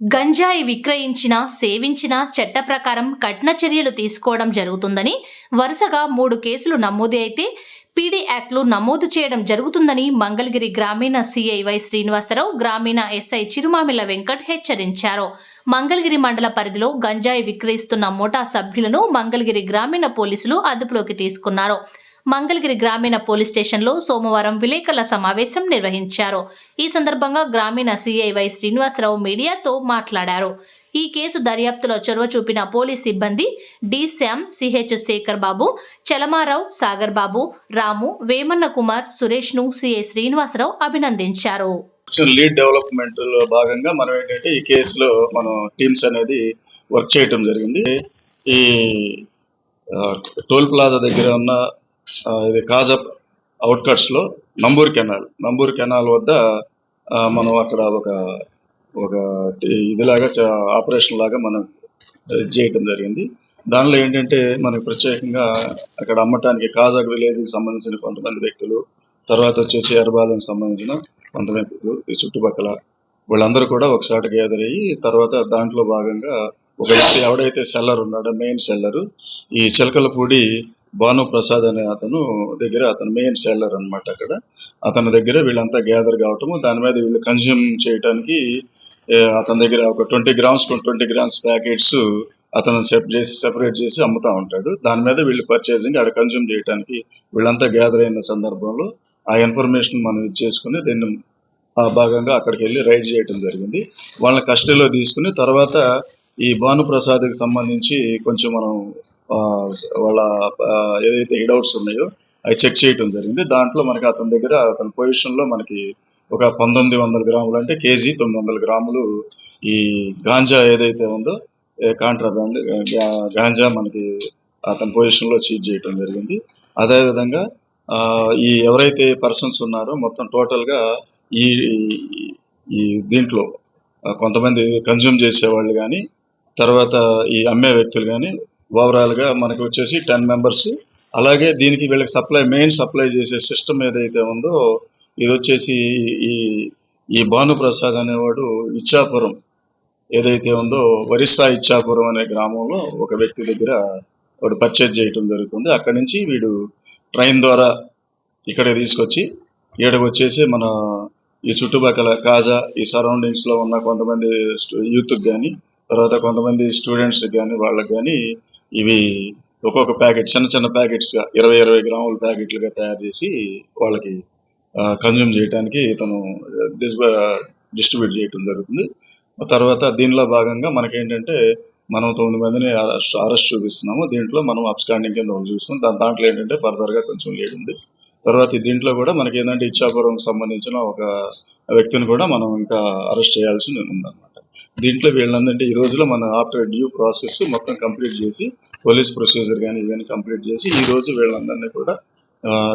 గంజాయి విక్రయించిన సేవించిన చట్ట ప్రకారం కఠిన చర్యలు తీసుకోవడం జరుగుతుందని వరుసగా మూడు కేసులు నమోదు అయితే పీడీ యాక్ట్లు నమోదు చేయడం జరుగుతుందని మంగళగిరి గ్రామీణ సిఐవై శ్రీనివాసరావు గ్రామీణ ఎస్ఐ చిరుమామిల వెంకట్ హెచ్చరించారు. మంగళగిరి మండల పరిధిలో గంజాయి విక్రయిస్తున్న మోటా సభ్యులను మంగళగిరి గ్రామీణ పోలీసులు అదుపులోకి తీసుకున్నారు. మంగళగిరి గ్రామీణ పోలీస్ స్టేషన్లో సోమవారం విలేకరుల సమావేశం నిర్వహించారు. ఈ సందర్భంగా గ్రామీణ సిఐవై శ్రీనివాసరావు మీడియాతో మాట్లాడారు. ఈ కేసు దర్యాప్తులో చొరవ చూపిన పోలీస్ సిబ్బంది డి శ్యామ్ సిహెచ్ శేఖర్ బాబు చలమారావు సాగర్ బాబు రాము వేమన్న కుమార్ సురేష్ను సిఐ శ్రీనివాసరావు అభినందించారు. లీడ్ డెవలప్మెంట్లో భాగంగా మనం ఏంటంటే ఈ కేసులో మనం టీమ్స్ అనేది వర్క్ చేయటం జరిగింది. ఈ టోల్ ప్లాజా దగ్గర ఉన్న ఇది కాజప్ అవుట్కట్స్లో నంబూర్ కెనాల్. నంబూర్ కెనాల్ వద్ద మనం అక్కడ ఒక ఒక ఇదిలాగా ఆపరేషన్ లాగా మనం ఇది చేయటం జరిగింది. దానిలో ఏంటంటే మనకి ప్రత్యేకంగా అక్కడ అమ్మటానికి కాజాక్ విలేజ్కి సంబంధించిన కొంతమంది వ్యక్తులు తర్వాత వచ్చేసి ఎర్బాలకు సంబంధించిన కొంతమంది వ్యక్తులు ఈ చుట్టుపక్కల వీళ్ళందరూ కూడా ఒకసారి గ్యాదర్ అయ్యి తర్వాత దాంట్లో భాగంగా ఒక వ్యక్తి ఎవడైతే సెల్లర్ ఉన్నాడో మెయిన్ సెల్లర్ ఈ చిలకలపూడి భాను ప్రసాద్ అనే అతను దగ్గర అతను మెయిన్ సెల్లర్ అన్నమాట అక్కడ. అతని దగ్గర వీళ్ళంతా గ్యాదర్ కావటము దాని మీద వీళ్ళు కన్జ్యూమ్ చేయడానికి అతని దగ్గర ఒక twenty grams twenty grams packets అతను సెప్ చేసి సెపరేట్ చేసి అమ్ముతా ఉంటాడు. దాని మీద వీళ్ళు పర్చేసింగ్ అక్కడ కన్జ్యూమ్ చేయడానికి వీళ్ళంతా గ్యాదర్ అయిన సందర్భంలో ఆ ఇన్ఫర్మేషన్ మనం ఇచ్చేసుకుని దీన్ని ఆ భాగంగా అక్కడికి వెళ్ళి రైడ్ చేయడం జరిగింది. వాళ్ళని కస్టడీలో తీసుకుని తర్వాత ఈ భానుప్రసాద్కి సంబంధించి కొంచెం మనం వాళ్ళ ఏదైతే హిడౌట్స్ ఉన్నాయో అవి చెక్ చేయడం జరిగింది. దాంట్లో మనకి అతని దగ్గర అతని పొజిషన్లో మనకి ఒక పంతొమ్మిది వందల గ్రాములు అంటే కేజీ తొమ్మిది వందల గ్రాములు ఈ గాంజా ఏదైతే ఉందో కాంట్రాబ్యాండ్ గాంజా మనకి అతని పొజిషన్లో చీజ్ చేయడం జరిగింది. అదే విధంగా ఆ, ఈ ఎవరైతే పర్సన్స్ ఉన్నారో మొత్తం టోటల్గా ఈ ఈ దీంట్లో కొంతమంది కన్జ్యూమ్ చేసేవాళ్ళు కానీ తర్వాత ఈ అమ్మే వ్యక్తులు కానీ ఓవరాల్గా మనకి వచ్చేసి టెన్ మెంబర్స్. అలాగే దీనికి వీళ్ళకి సప్లై మెయిన్ సప్లై చేసే సిస్టమ్ ఏదైతే ఉందో ఇది వచ్చేసి ఈ ఈ భానుప్రసాద్ అనేవాడు ఇచ్చాపురం. ఏదైతే ఉందో ఒరిస్సా ఇచ్చాపురం అనే గ్రామంలో ఒక వ్యక్తి దగ్గర వాడు పర్చేజ్ చేయటం జరుగుతుంది. అక్కడి నుంచి వీడు ట్రైన్ ద్వారా ఇక్కడ తీసుకొచ్చి ఈడకు వచ్చేసి మన ఈ చుట్టుపక్కల కాజా ఈ సరౌండింగ్స్లో ఉన్న కొంతమంది యూత్కి కానీ తర్వాత కొంతమంది స్టూడెంట్స్కి కానీ వాళ్ళకి కానీ ఇవి ఒక్కొక్క ప్యాకెట్ చిన్న చిన్న ప్యాకెట్స్గా ఇరవై ఇరవై గ్రాముల ప్యాకెట్లుగా తయారు చేసి వాళ్ళకి కన్జ్యూమ్ చేయడానికి ఇతను డిస్ట్రిబ్యూట్ చేయటం జరుగుతుంది. తర్వాత దీనిలో భాగంగా మనకేంటంటే మనం తొమ్మిది మందిని అరెస్ట్ చూపిస్తున్నాము. దీంట్లో మనం అప్స్టాండింగ్ కింద వాళ్ళు చూస్తున్నాం. దాని దాంట్లో ఏంటంటే ఫర్దర్గా కొంచెం లేట్ ఉంది. తర్వాత దీంట్లో కూడా మనకి ఏంటంటే ఇచ్చాపురం సంబంధించిన ఒక వ్యక్తిని కూడా మనం ఇంకా అరెస్ట్ చేయాల్సి ఉందన్నమాట. దీంట్లో వీళ్ళందంటే ఈ రోజులో మన ఆఫ్టర్ డ్యూ ప్రాసెస్ మొత్తం కంప్లీట్ చేసి పోలీస్ ప్రొసీజర్ కానీ ఇవన్నీ కంప్లీట్ చేసి ఈ రోజు వీళ్ళందరినీ కూడా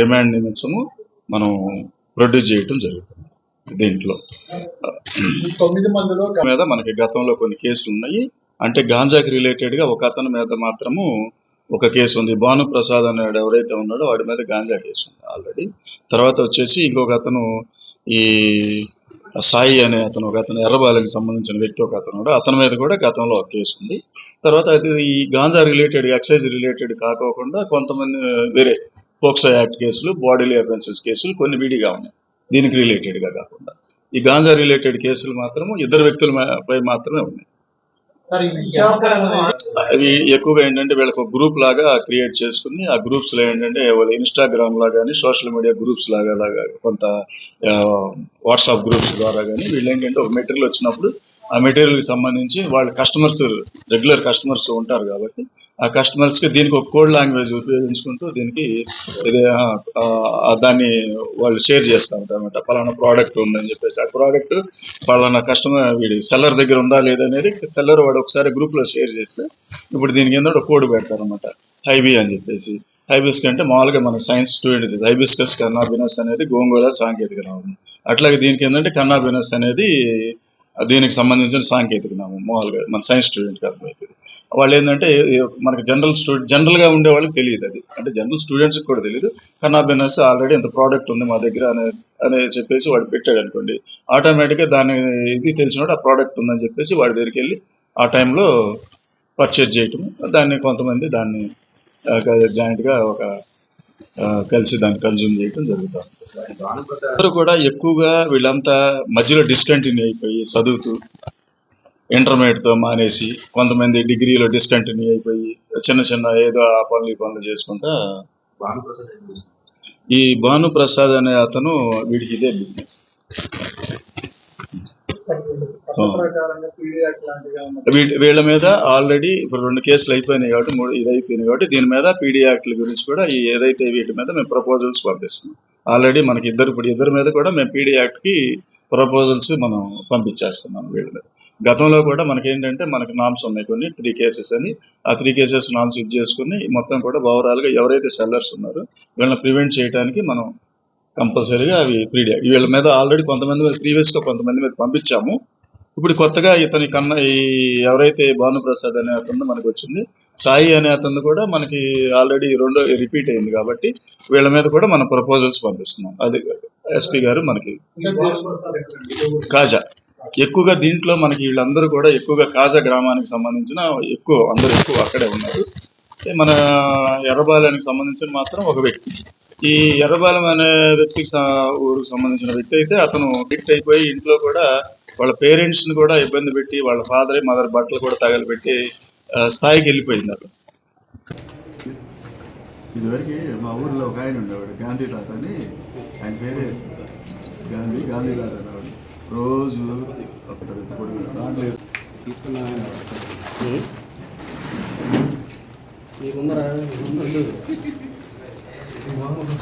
రిమాండ్ నిమిత్తము మనం ప్రొడ్యూస్ చేయటం జరుగుతుంది దీంట్లో. తొమ్మిది మందిలో మీద మనకి గతంలో కొన్ని కేసులు ఉన్నాయి. అంటే గాంజాకి రిలేటెడ్గా ఒక అతని మీద మాత్రము ఒక కేసు ఉంది. భాను ప్రసాద్ అనేవాడు ఎవరైతే ఉన్నాడో వాడి మీద గాంజా కేసు ఉంది ఆల్రెడీ. తర్వాత వచ్చేసి ఇంకొక అతను ఈ సాయి అనే అతను ఒక అతను ఎర్రబాలెకి సంబంధించిన వ్యక్తి ఒక అతను అతని మీద కూడా గతంలో ఒక కేసు ఉంది. తర్వాత అది ఈ గాంజా రిలేటెడ్ ఎక్సైజ్ రిలేటెడ్ కాకోకుండా కొంతమంది వేరే పోక్సో యాక్ట్ కేసులు బాడీలీ అఫెన్సెస్ కేసులు కొన్ని విడిగా ఉన్నాయి. దీనికి రిలేటెడ్గా కాకుండా. ఈ గాంజా రిలేటెడ్ కేసులు మాత్రము ఇద్దరు వ్యక్తుల పై మాత్రమే ఉన్నాయి మరి ఈ ఇచ్చాపురం అనేది అవి ఎక్కువగా ఏంటంటే వీళ్ళకి ఒక గ్రూప్ లాగా క్రియేట్ చేసుకుని ఆ గ్రూప్స్లో ఏంటంటే వాళ్ళ ఇన్స్టాగ్రామ్ లా కానీ సోషల్ మీడియా గ్రూప్స్ లాగా లాగా కొంత వాట్సాప్ గ్రూప్స్ ద్వారా కానీ వీళ్ళు ఏంటంటే ఒక మెటీరియల్ వచ్చినప్పుడు ఆ మెటీరియల్కి సంబంధించి వాళ్ళ కస్టమర్స్ రెగ్యులర్ కస్టమర్స్ ఉంటారు కాబట్టి ఆ కస్టమర్స్కి దీనికి ఒక కోడ్ లాంగ్వేజ్ ఉపయోగించుకుంటూ దీనికి ఇది, దాన్ని వాళ్ళు షేర్ చేస్తూ ఉంటారు అనమాట పలానా ప్రోడక్ట్ ఉందని చెప్పేసి. ఆ ప్రోడక్ట్ పలానా కస్టమర్ వీడి సెల్లర్ దగ్గర ఉందా లేదా అనేది సెల్లర్ వాడు ఒకసారి గ్రూప్లో షేర్ చేస్తే ఇప్పుడు దీని కింద ఒక కోడ్ పెడతారు అనమాట హైబీ అని చెప్పేసి. హైబిస్క్ అంటే మామూలుగా మన సైన్స్ స్టూడెంట్ హైబిస్కస్ కన్నాబినస్ అనేది గోంగూర సాంకేతిక నామం అట్లాగే దీనికి ఏంటంటే కన్నాబినస్ అనేది దీనికి సంబంధించిన సాంకేతిక నామం మామూలుగా మన సైన్స్ స్టూడెంట్ అర్థమవుతుంది వాళ్ళు ఏంటంటే మనకి జనరల్ స్టూడెంట్ జనరల్గా ఉండే వాళ్ళకి తెలియదు అది. అంటే జనరల్ స్టూడెంట్స్కి కూడా తెలియదు. కన్నాబినస్ ఆల్రెడీ ఇంత ప్రోడక్ట్ ఉంది మా దగ్గర అనే అని చెప్పేసి వాడు పెట్టాడు అనుకోండి. ఆటోమేటిక్గా దాని ఇది తెలిసినప్పుడు ఆ ప్రోడక్ట్ ఉందని చెప్పేసి వాడి దగ్గరికి వెళ్ళి ఆ టైంలో పర్చేజ్ చేయటం దాన్ని కొంతమంది దాన్ని జాయింట్గా ఒక కలిసి దాన్ని కన్జ్యూమ్ చేయటం జరుగుతుంది అందరూ కూడా ఎక్కువగా వీళ్ళంతా మధ్యలో డిస్కంటిన్యూ అయిపోయి చదువుతూ ఇంటర్మీడియట్తో మానేసి కొంతమంది డిగ్రీలో డిస్కంటిన్యూ అయిపోయి చిన్న చిన్న ఏదో ఆ పనులు ఈ పనులు చేసుకుంటా ఈ భానుప్రసాద్ అనే అతను వీడికి ఇదే బిజినెస్ చట్ట ప్రకారంగా పీడీ యాక్ట్ లాంటివి ఏమన్నా వీ- వీళ్ళ మీద ఆల్రెడీ ఇప్పుడు రెండు కేసులు అయిపోయినాయి కాబట్టి మూడు ఇది అయిపోయినాయి కాబట్టి దీని మీద పీడీ యాక్ట్ల గురించి కూడా ఈ ఏదైతే వీటి మీద మేము ప్రపోజల్స్ పంపిస్తున్నాం. ఆల్రెడీ మనకి ఇద్దరు ఇప్పుడు ఇద్దరి మీద కూడా మేము పీడీ యాక్ట్కి ప్రపోజల్స్ మనం పంపించేస్తున్నాం వీళ్ళ మీద. గతంలో కూడా మనకి ఏంటంటే మనకి నామ్స్ ఉన్నాయి కొన్ని త్రీ కేసెస్ అని. ఆ త్రీ కేసెస్ నామ్స్ ఇది చేసుకుని మొత్తం కూడా ఓవరాల్గా ఎవరైతే సెల్లర్స్ ఉన్నారో వీళ్ళని ప్రివెంట్ చేయడానికి మనం కంపల్సరీగా అవి ప్రీడియా వీళ్ళ మీద ఆల్రెడీ కొంతమంది మీద ప్రీవియస్గా కొంతమంది మీద పంపించాము. ఇప్పుడు కొత్తగా ఇతని కన్నా ఈ ఎవరైతే భానుప్రసాద్ అనే అతను మనకు వచ్చింది సాయి అనే అతను కూడా మనకి ఆల్రెడీ రెండో రిపీట్ అయింది కాబట్టి వీళ్ళ మీద కూడా మనం ప్రపోజల్స్ పంపిస్తున్నాం. అది ఎస్పీ గారు మనకి. కాజా. ఎక్కువగా దీంట్లో మనకి వీళ్ళందరూ కూడా ఎక్కువగా కాజా గ్రామానికి సంబంధించిన ఎక్కువ అందరూ ఎక్కువ అక్కడే ఉన్నారు. మన ఎర్రబాలయానికి సంబంధించిన మాత్రం ఒక వ్యక్తి. ఈ ఎర్రబాలెం అనే వ్యక్తికి ఊరికి సంబంధించిన వ్యక్తి అయితే అతను హిట్ అయిపోయి ఇంట్లో కూడా వాళ్ళ పేరెంట్స్ని కూడా ఇబ్బంది పెట్టి వాళ్ళ ఫాదర్ మదర్ బట్టలు కూడా తగలబెట్టి స్థాయికి వెళ్ళిపోయింది అతను. ఇదివరకు మా ఊర్లో ఒక ఆయన ఉండేవాడు గాంధీ తాత అని. ఆయన పేరే గాంధీ గాంధీ తాత అనేవాడు. రోజు దాంట్లో మీకుందరా